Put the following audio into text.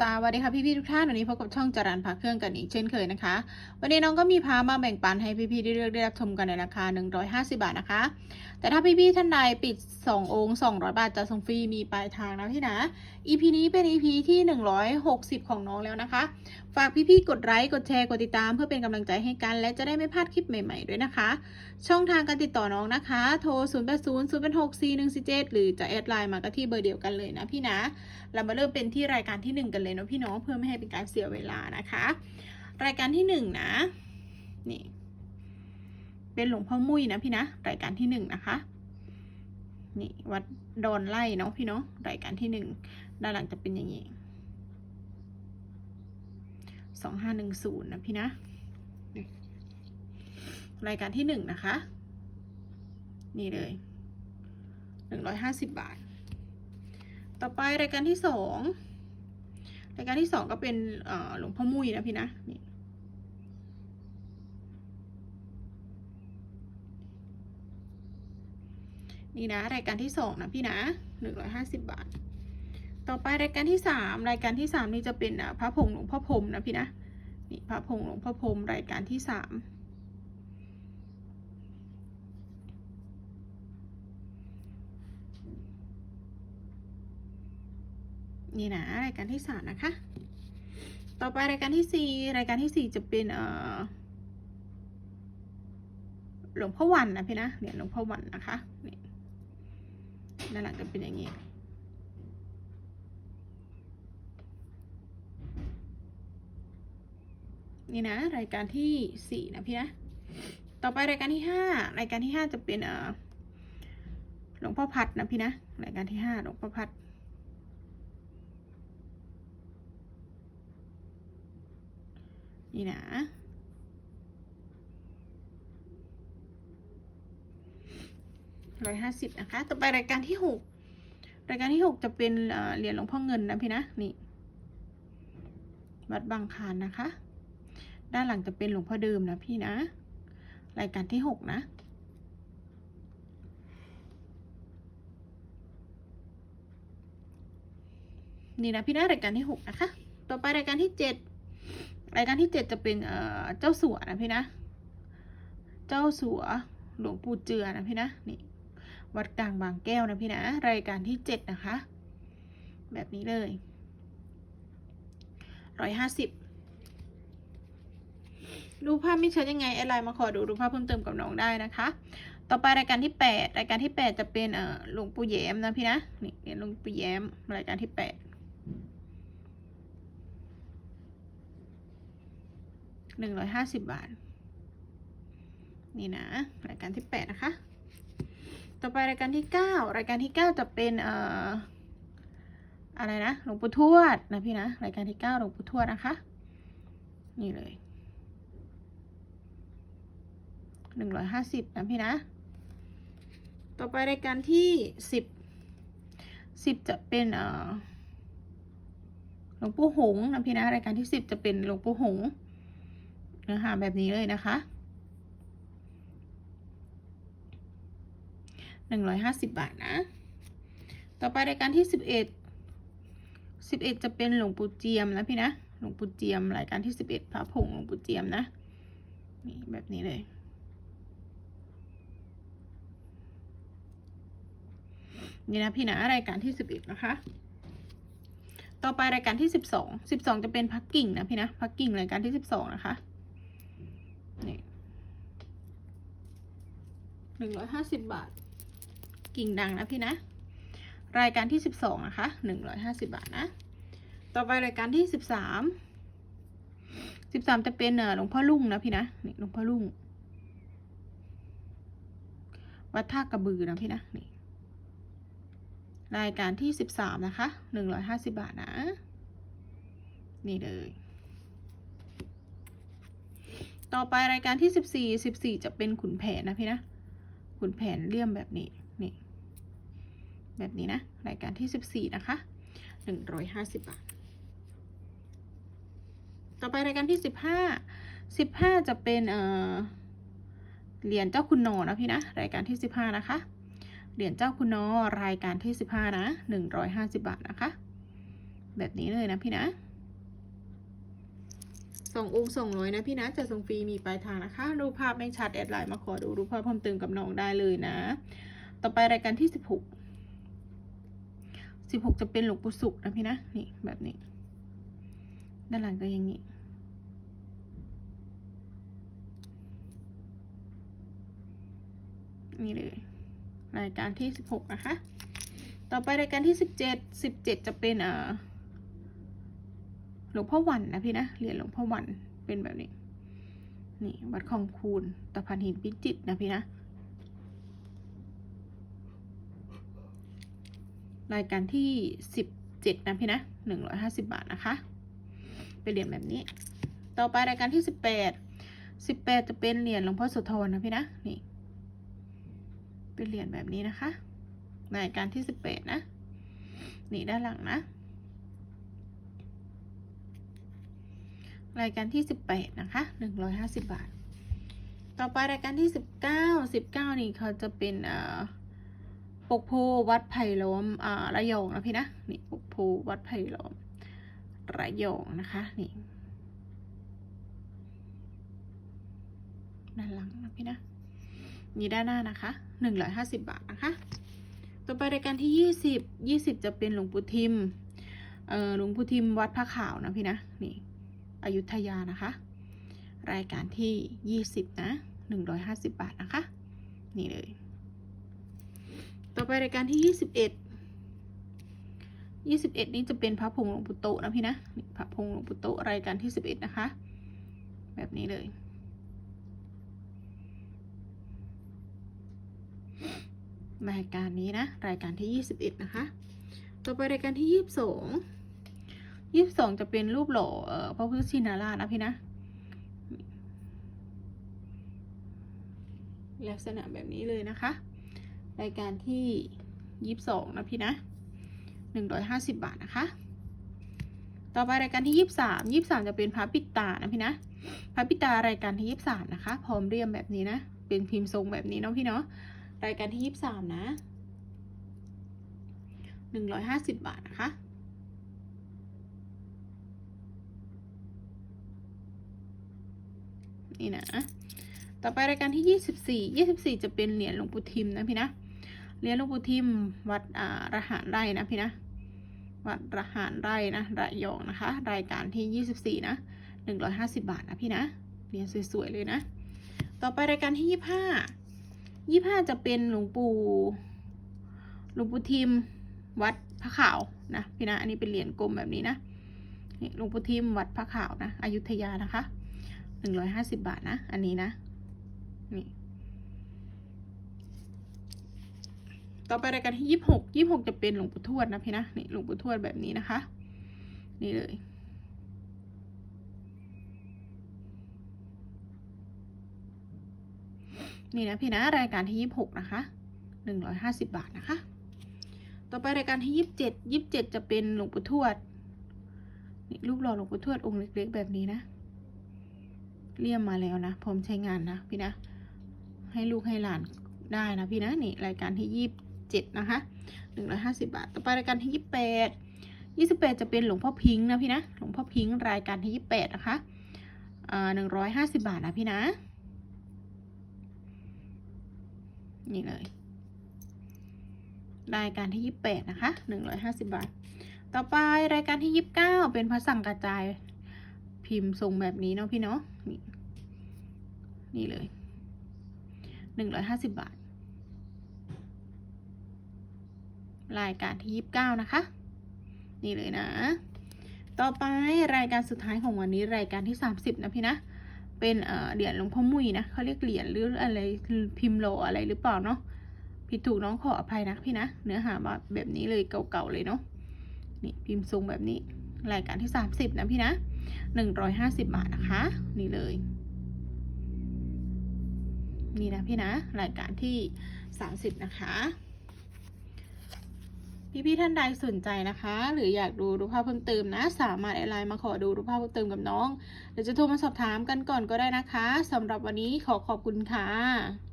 สวัสดีค่ะพี่ๆทุกท่านวันนี้พบกับช่องจรันพาเครื่องกันอีกเช่นเคยนะคะ วันนี้น้องก็มีพามาแบ่งปันให้พี่ๆได้เลือกได้รับชมกันในราคา 150 บาทนะคะ แต่ถ้าพี่ๆท่านใดปิด 2 องค์ 200 บาทจะส่งฟรีมีปลายทางนะพี่นะ EP นี้เป็น EP ที่ 160 ของน้องแล้วนะคะ ฝากพี่ๆ กดไลค์ กดแชร์ กดติดตามเพื่อเป็นกำลังใจให้กัน และจะได้ไม่พลาดคลิปใหม่ๆ ด้วยนะคะ ช่องทางการติดต่อน้องนะคะ โทร 0 8 0 0 8 6 4 1 4 7 หรือจะแอดไลน์มาก็ที่เบอร์เดียวกันเลยนะพี่นะ เรามาเริ่มเป็นที่รายการที่หนึ่งกันเลยเนาะพี่น้องเพื่อไม่ให้เป็นการเสียเวลานะคะ รายการที่หนึ่งนะ นี่ เป็นหลวงพ่อมุ้ยนะพี่นะ รายการที่หนึ่งนะคะนี่วัดดอนไล่เนาะพี่เนาะรายการที่หนึ่งด้านหลังจะเป็นอย่างนี้ สองห้าหนึ่งศูนย์นะพี่นะ รายการที่หนึ่งนะคะ นี่เลยหนึ่งร้อยห้าสิบบาท ต่อไปรายการที่สองรายการที่สองก็เป็นหลวงพ่อมุ้ยนะพี่นะนี่นี่นะรายการที่สองนะพี่นะหนึ่งร้อยห้าสิบบาท ต่อไปรายการที่สามรายการที่สามนี่จะเป็นอะพระผงหลวงพ่อพรมนะพี่นะนี่พระผงหลวงพ่อพรมรายการที่สามนี่นะรายการที่สามนะคะ ต่อไปรายการที่สี่รายการที่สี่จะเป็นเอ่อหลวงพ่อวันนะพี่นะเนี่ยหลวงพ่อวันนะคะนี่ด้านหลังจะเป็นอย่างนี้ นี่นะ รายการที่สี่นะพี่นะ ต่อไปรายการที่ห้ารายการที่ห้าจะเป็นเอ่อหลวงพ่อพัดนะพี่นะ รายการที่ห้าหลวงพ่อพัดนี่นะร้อยห้าสิบนะคะ ต่อไปรายการที่หกรายการที่หกจะเป็นเอ่อเหรียญหลวงพ่อเงินนะพี่นะ นี่ วัดบางคานนะคะ ด้านหลังจะเป็นหลวงพ่อเดิมนะพี่นะ รายการที่หกนะ นี่นะพี่นะรายการที่หกนะคะ ต่อไปรายการที่เจ็ดรายการที่เจ็ดจะเป็นเอ่อเจ้าสัวนะพี่นะ เจ้าสัวหลวงปู่เจือนะพี่นะนี่วัดกลางบางแก้วนะพี่นะ รายการที่เจ็ดนะคะ แบบนี้เลยร้อยห้าสิบ ดูภาพไม่ชัดยังไงแอดไลน์มาขอดูดูภาพเพิ่มเติมกับน้องได้นะคะ ต่อไปรายการที่แปดรายการที่แปดจะเป็นเอ่อหลวงปู่แย้มนะพี่นะนี่เหรียญหลวงปู่แย้มรายการที่แปดหนึ่งร้อยห้าสิบบาท นี่นะ รายการที่แปดนะคะ ต่อไปรายการที่เก้ารายการที่เก้าจะเป็นเอ่ออะไรนะหลวงปู่ทวดนะพี่นะรายการที่เก้าหลวงปู่ทวดนะคะ นี่เลย หนึ่งร้อยห้าสิบนะพี่นะ ต่อไปรายการที่สิบสิบจะเป็นเอ่อหลวงปู่หงส์นะพี่นะรายการที่สิบจะเป็นหลวงปู่หงส์เนื้อหาแบบนี้เลยนะคะหนึ่งร้อยห้าสิบบาทนะ ต่อไปรายการที่สิบเอ็ดสิบเอ็ดจะเป็นหลวงปู่เจียมนะพี่นะหลวงปู่เจียมรายการที่สิบเอ็ดพระผงหลวงปู่เจียมนะนี่แบบนี้เลย นี่นะพี่นะรายการที่สิบเอ็ดนะคะ ต่อไปรายการที่สิบสองสิบสองจะเป็นพักกิ่งนะพี่นะพักกิ่งรายการที่สิบสองนะคะนี่หนึ่งร้อยห้าสิบบาท กิ่งดังนะพี่นะ รายการที่สิบสองนะคะหนึ่งร้อยห้าสิบาทนะ ต่อไปรายการที่สิบสามสิบสามจะเป็นหลวงพ่อลุงนะพี่นะนี่หลวงพ่อลุงวัดท่ากระบือนะพี่นะนี่ รายการที่สิบสามนะคะหนึ่งร้อยห้าสิบาทนะ นี่เลย ต่อไปรายการที่สิบสี่สิบสี่จะเป็นขุนแผนนะพี่นะ ขุนแผนเลี่ยมแบบนี้ นี่ แบบนี้นะ รายการที่สิบสี่นะคะหนึ่งร้อยห้าสิบบาท ต่อไปรายการที่สิบห้าสิบห้าจะเป็น เอ่อ เหรียญเจ้าคุณนนะพี่นะ รายการที่สิบห้านะคะ เหรียญเจ้าคุณนอรายการที่สิบห้านะหนึ่งร้อยห้าสิบบาทนะคะ แบบนี้เลยนะพี่นะสององค์สองร้อยนะพี่นะจะส่งฟรีมีปลายทางนะคะ รูปภาพไม่ชัดแอดไลน์มาขอดูรูปภาพเพิ่มเติมกับน้องได้เลยนะ ต่อไปรายการที่สิบหกสิบหกจะเป็นหลวงปู่สุขนะพี่นะนี่แบบนี้ ด้านหลังก็อย่างนี้นี่เลย รายการที่สิบหกนะคะ ต่อไปรายการที่สิบเจ็ดสิบเจ็ดจะเป็นเอ่อหลวงพ่อวันนะพี่นะเหรียญหลวงพ่อวันเป็นแบบนี้ นี่วัดคลองคูนตะพานหินพิจิตนะพี่นะ รายการที่สิบเจ็ดนะพี่นะหนึ่งร้อยห้าสิบาทนะคะ เป็นเหรียญแบบนี้ ต่อไปรายการที่สิบแปดสิบแปดจะเป็นเหรียญหลวงพ่อโสุธรนะพี่นะ นี่ เป็นเหรียญแบบนี้นะคะรายการที่สิบแปดนะ นี่ด้านหลังนะ รายการที่สิบแปดนะคะหนึ่งร้อยห้าสิบบาท ต่อไปรายการที่สิบเก้าสิบเก้านี่เขาจะเป็นเอ่อปกโพวัดไผ่ล้อมอ่าระยองนะพี่นะ นี่ปกโพวัดไผ่ล้อมระยองนะคะนี่ด้านหลังนะพี่นะ นี่ด้านหน้านะคะหนึ่งร้อยห้าสิบบาทนะคะ ต่อไปรายการที่ยี่สิบยี่สิบจะเป็นหลวงปู่ทิมเออหลวงปู่ทิมวัดพระขาวนะพี่นะนี่อยุธยานะคะ รายการที่ยี่สิบนะหนึ่งร้อยห้าสิบบาทนะคะ นี่เลย ต่อไปรายการที่ยี่สิบเอ็ดยี่สิบเอ็ดนี่จะเป็นพระพงหลวงปู่โตนะพี่นะนพระพงหลวงปู่โตรายการที่สิบเอ็ดนะคะ แบบนี้เลย รายการนี้นะ รายการที่ยี่สิบเอ็ดนะคะ ต่อไปรายการที่ยี่สิบสองยี่สิบสองจะเป็นรูปหล่อเอ่อพระพุทธชินราชนะพี่นะ ลักษณะแบบนี้เลยนะคะ รายการที่ยี่สิบสองนะพี่นะหนึ่งร้อยห้าสิบบาทนะคะ ต่อไปรายการที่ยี่สามยี่สามจะเป็นพระปิดตานะพี่นะ พระปิดตารายการที่ยี่สามนะคะ พร้อมเรียมแบบนี้นะ เป็นพิมพ์ทรงแบบนี้เนาะพี่เนาะ รายการที่ยี่สามนะหนึ่งร้อยห้าสิบบาทนะคะนี่นะ ต่อไปรายการที่ยี่สิบสี่ยี่สิบสี่จะเป็นเหรียญหลวงปู่ทิมนะพี่นะ เหรียญหลวงปู่ทิมวัดอ่าระหารไร่นะพี่นะ วัดระหารไร่นะ ระยองนะคะ รายการที่ยี่สิบสี่นะหนึ่งร้อยห้าสิบบาทนะพี่นะ เหรียญสวยๆเลยนะ ต่อไปรายการที่ยี่ห้า ยี่ห้าจะเป็นหลวงปู่หลวงปู่ทิมวัดพระขาวนะพี่นะอันนี้เป็นเหรียญกลมแบบนี้นะนี่หลวงปู่ทิมวัดพระขาวนะอยุธยานะคะหนึ่งร้อยห้าสิบบาทนะ อันนี้นะนี่ต่อไปรายการที่ยี่หกยี่หกจะเป็นหลวงปู่ทวดนะพี่นะนี่หลวงปู่ทวดแบบนี้นะคะ นี่เลย นี่นะพี่นะรายการที่ยี่หกนะคะหนึ่งร้อยห้าสิบบาทนะคะ ต่อไปรายการที่ยี่สิบเจ็ดยี่สิบเจ็ดจะเป็นหลวงปู่ทวดนี่รูปหล่อหลวงปู่ทวดองค์เล็กๆ แบบนี้นะเลี่ยมมาแล้วนะพร้อมใช้งานนะพี่นะ ให้ลูกให้หลานได้นะพี่นะนี่รายการที่ยี่สิบเจ็ดนะคะหนึ่งร้อยห้าสิบาท ต่อไปรายการที่ยี่สิบแปดยี่สิบแปดจะเป็นหลวงพ่อพิงค์นะพี่นะ หลวงพ่อพิงค์รายการที่ยี่สิบแปดนะคะอ่าหนึ่งร้อยห้าสิบาทนะพี่นะ นี่เลยรายการที่ยี่สิบแปดนะคะหนึ่งร้อยห้าสิบาท ต่อไปรายการที่ยี่สิบเก้าเป็นพระสั่งกระจายพิมพ์ทรงแบบนี้เนาะพี่เนาะนี่นี่เลยหนึ่งร้อยห้าสิบบาท รายการที่ยี่สิบเก้านะคะ นี่เลยนะ ต่อไปรายการสุดท้ายของวันนี้รายการที่สามสิบนะพี่นะ เป็นเหรียญหลวงพ่อมุ้ยนะเขาเรียกเหรียญหรืออะไรพิมพ์โลอะไรหรือเปล่าเนาะผิดถูกน้องขออภัยนะพี่นะ เนื้อหาแบบนี้เลยเก่าๆเลยเนาะนี่พิมพ์ทรงแบบนี้รายการที่สามสิบนะพี่นะหนึ่งร้อยห้าสิบบาทนะคะ นี่เลย นี่นะพี่นะ รายการที่สามสิบนะคะ พี่ๆท่านใดสนใจนะคะ หรืออยากดูรูปภาพเพิ่มเติมนะ สามารถแอดไลน์มาขอดูรูปภาพเพิ่มเติมกับน้องเดี๋ยวจะโทรมาสอบถามกันก่อนก็ได้นะคะสำหรับวันนี้ขอขอบคุณค่ะ